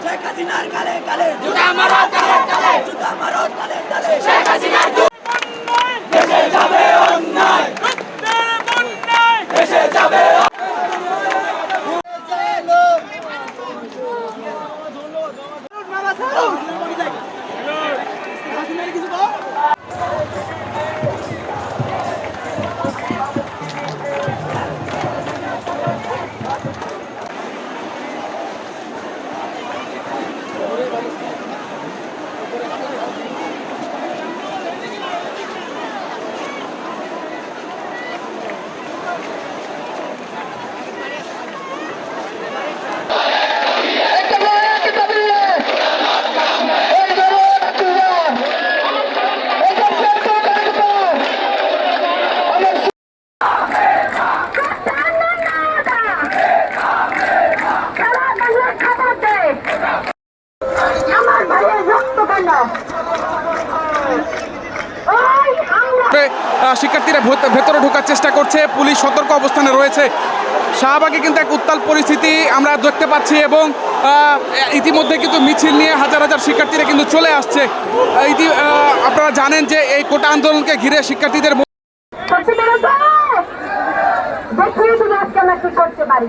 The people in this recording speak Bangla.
Jai Kasinaar Kale Kale Juda Marat Oh! শিক্ষার্থীরা ভেত- ভেতরে ঢোকার চেষ্টা করছে, পুলিশ সতর্ক অবস্থানে রয়েছে। শাহবাগে কিন্তু এক উত্তাল পরিস্থিতি আমরা দেখতে পাচ্ছি এবং ইতিমধ্যে কিন্তু মিছিল নিয়ে হাজার হাজার শিক্ষার্থীরা কিন্তু চলে আসছে। ইতি আপনারা জানেন যে এই কোটা আন্দোলনকে ঘিরে শিক্ষার্থীদের করতে পারি।